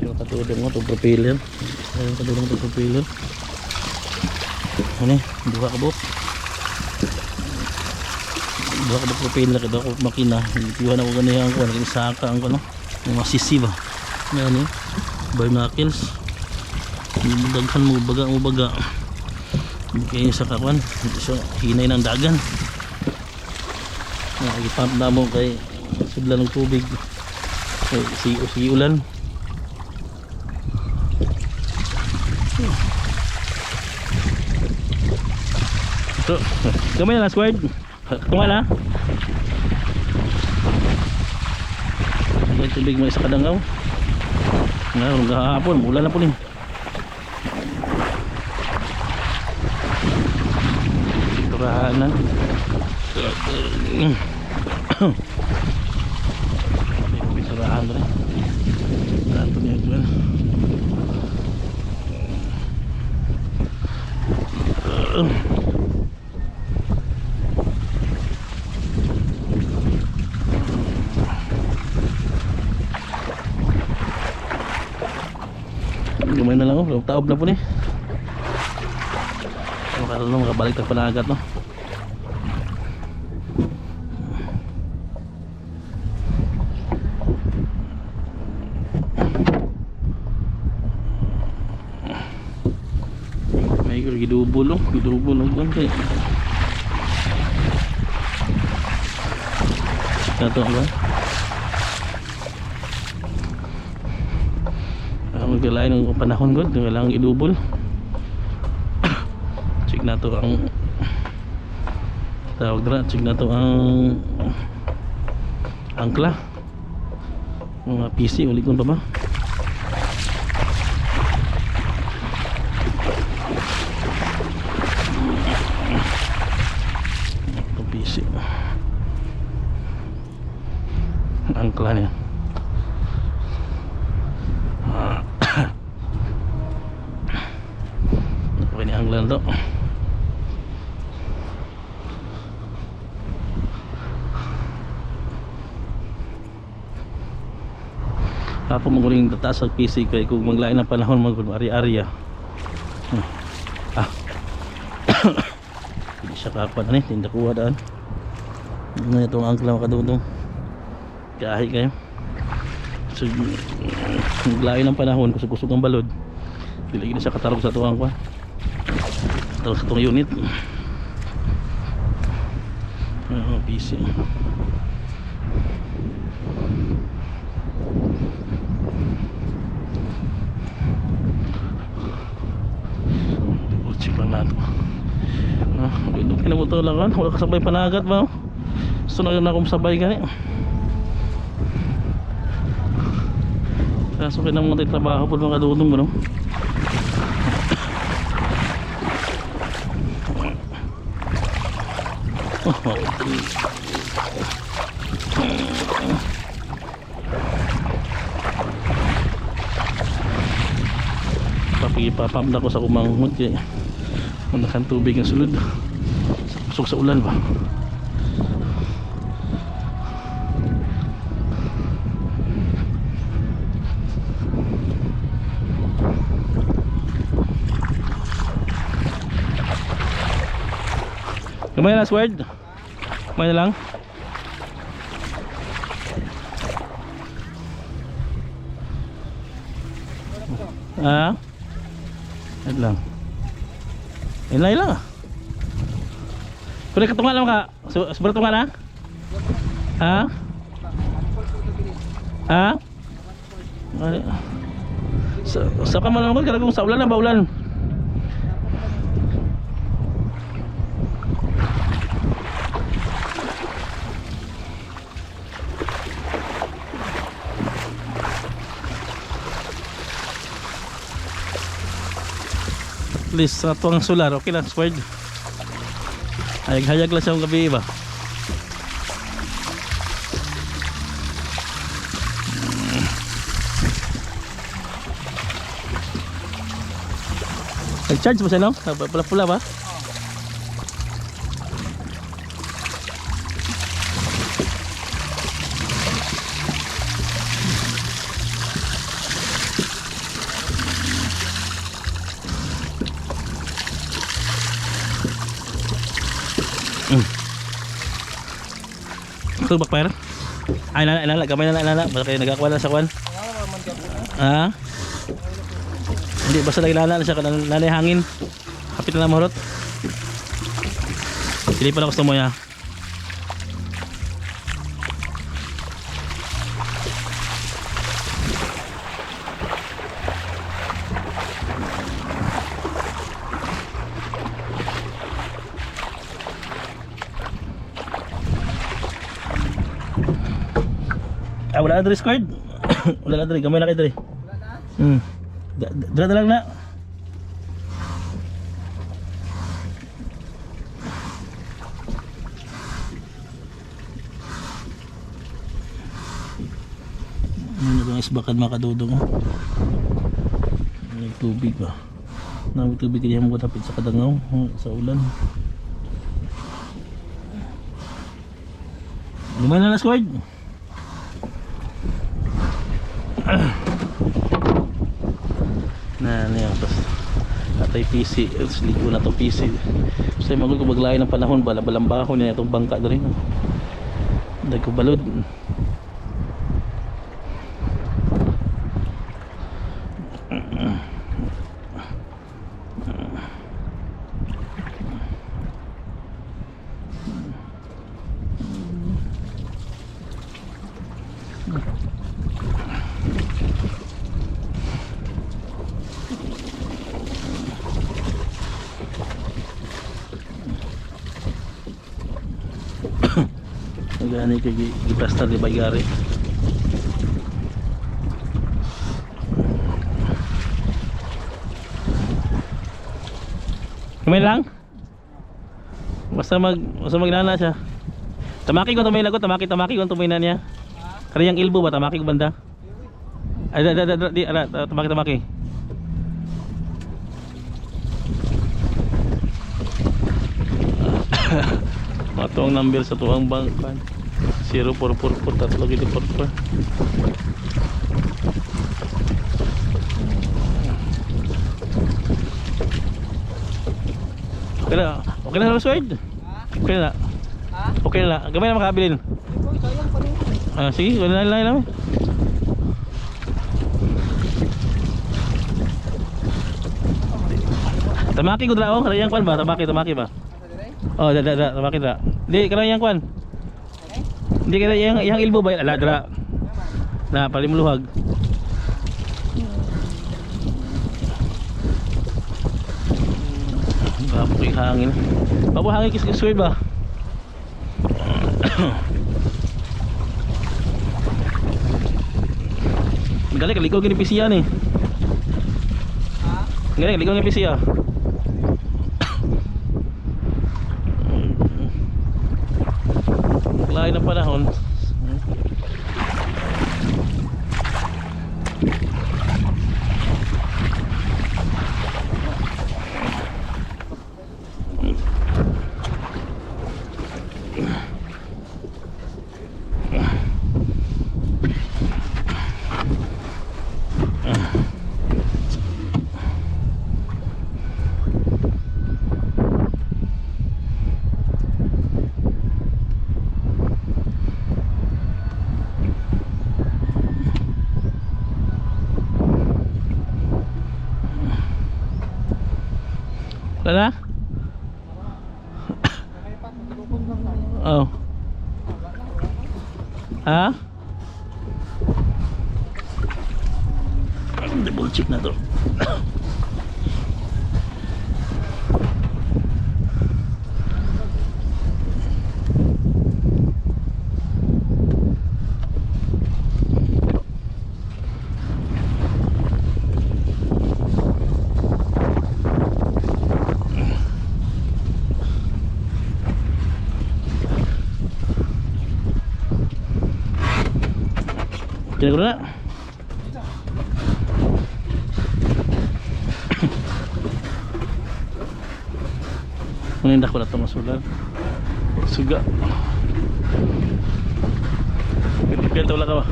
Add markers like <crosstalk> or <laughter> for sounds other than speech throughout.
Yung katulong mo, itong propeller. Yung katulong mo, itong propeller. Ano eh, buka ka buhok. Buka ka propeller, kaya ako makina. Itiwan ako ganyan ang kuha, naging saka ang ano. Yung masisi ba? Ano eh, barnacles. Daghan mo, baga mo baga. Kayo sa hindi siya hinay ng dagan. Nakikipump na mo kay sudla ng tubig. Kay si, si ulan. Ito, gamay na last word. Tunga na. May tubig mo sa kadangaw. Ngayon, kahapon, ulan na po rin. Turahanan. Turahan rin. Rato niya dyan. Gamay ako, taob na po ni. Makala makabalik ng panagat no. May gidubol oh, gidubol oh kan kay. Kato ba? Ang magkalain ng panahon ko, kailangan idubol. check na to ang tawag na, check na to ang angkla. Mga PC, ulit ko pa ba? Ito PC. Angkla niya. Okay ni anglan to. Apo mo kuning tataas ang PC kay kung maglain ng panahon mag ari-arya. Hmm. Ah. <coughs> Hindi siya kapan ani, tinda kuha daan. Ngayon itong angkla makadudong. Kahi kayo. So, maglain ng panahon, kusog-kusog ang balod. Dili gini siya katarog sa tuwang kwa. Sa tuwang unit. Oo, PC. Check lang natin. Ah, kinabuto lang kan. Wala kasabay panagat ba? Gusto na na akong sabay gani. Kaso mga trabaho po mga kadudong no? Papipapam na ko sa kumanghod kaya manakan tubig ang sulod. Pasok sa ulan ba? Kamay na last Kamay na lang. Ah Yan lang. Yan lang, yan lang. Kung nakatunga lang ka Sobrang tunga na Ha? Ha? Ay, Sa, sa ka man naman kung sa ulan na ba ulan? At least sa tuwang solar okay lang squared hayag-hayag lang siya ang gabi ba nag-charge ba siya no? pula-pula ba? Ito bakper? Ay nana nana gamay nana nana basta kayo nagakuha na sa kwan. Ha? Hindi basta lagi nana siya kanang nanay hangin. Kapit na lang mahurot. Pili pa na gusto mo ya. Wala na dre squared. <coughs> wala na dre, gamay na kay dre. Hmm. Da- Dra lang na. Ano itong isbakan mga kadudong oh. May tubig ba? May tubig kaya mo katapit sa kadangaw oh, sa ulan. Lima na na squad. Na ano yun tapos atay PC it's ligo na to PC yung magul ko maglayo ng panahon bala balang baho niya itong bangka na rin dahil ko nagani kay giplastar di baygari Kamay lang? Basta mag basta magnana siya. Tamaki ko tumay lagot, tamaki tamaki ko tumay na niya. Kaniyang ilbo ba tamaki ko banda? Ay da da da di ara tamaki tamaki. <coughs> Matong number sa tuwang bangkan. 0444 tatlo gid porfor. Okay na, okay na sa sword. Okay na. Okay na. Gamay na makabilin. Ah, sige, wala na lang namin. Tamaki ko dra oh, karayang kwan ba? Tamaki, tamaki ba? Oh, da da da, tamaki dra. Di karayang kwan. Hindi kaya yang yang ilbo ba? Ala dra. Na palimuluhag. Bapo yung hangin. Bapo hangin kis kis ba? Galing kaliko gini PC yan eh. Galing kaliko gini PC ah. Lain ng panahon. Na? Oh. Ha? Double check na to. Kaya ko na. <coughs> Manindak ko na itong masulan. Suga. Pilipil ito wala ka ba?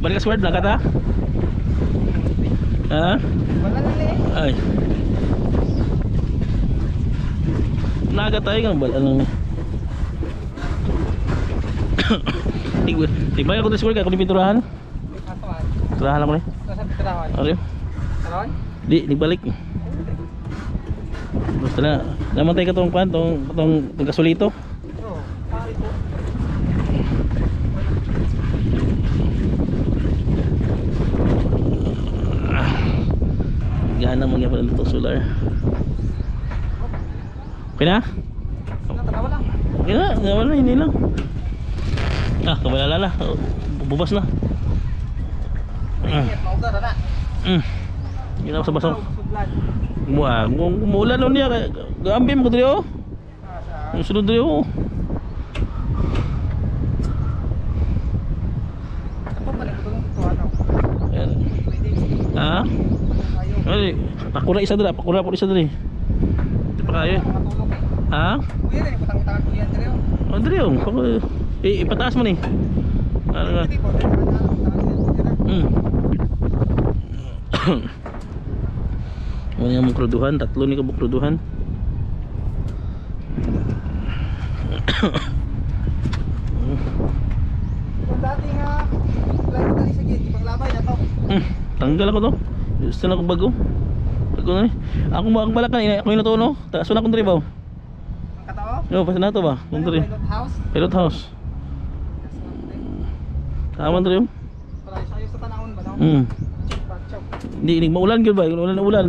Balik ka sword na ka ta? Ha? Wala na eh. Ay. naga tayo nga bal anong <coughs> Tig tigbay ako school kay ni pinturahan. Atuan. Turahan ako ni. Tirawan? Di nagbalik. Basta na naman tayo katong pan tong tong tong kasulito. Gana mo nga pala nito solar. Okay na? Okay na, wala, hindi lang. Ah, kabalala na. Bubas na. Na. mm. Ako sa basong. Mua, kung umuulan nun niya, gaambim ko dito. oh. Ang sunod dito. oh. Ako. Ha? Ay, pakura isa dira, pakura po isa dira. Di pa kayo. Ha? Kuya rin, putang-utang ko yan, Tireo. Oh, oh. Paku- Eh, ipataas mo ni. Ano nga? Dahil ano. Hmm. Ano yung mong kruduhan? Tatlo ni kabuk kruduhan. Kung dati nga, lalo dali sa gate, ipaglabay na to. Hmm. Tanggal ako to. Gusto na akong bago. Bago na eh. Ako mo ang balakan. Ina- Ako yung natuno. Taas na akong diri ba? Ang katao. No, pasa na to ba? Kung. Pilot house. Pilot house. Tama diri. oh. Para sa tanahon ba? Hmm. Patchok. Hindi, hindi maulan gyud ba? Ulan na ulan.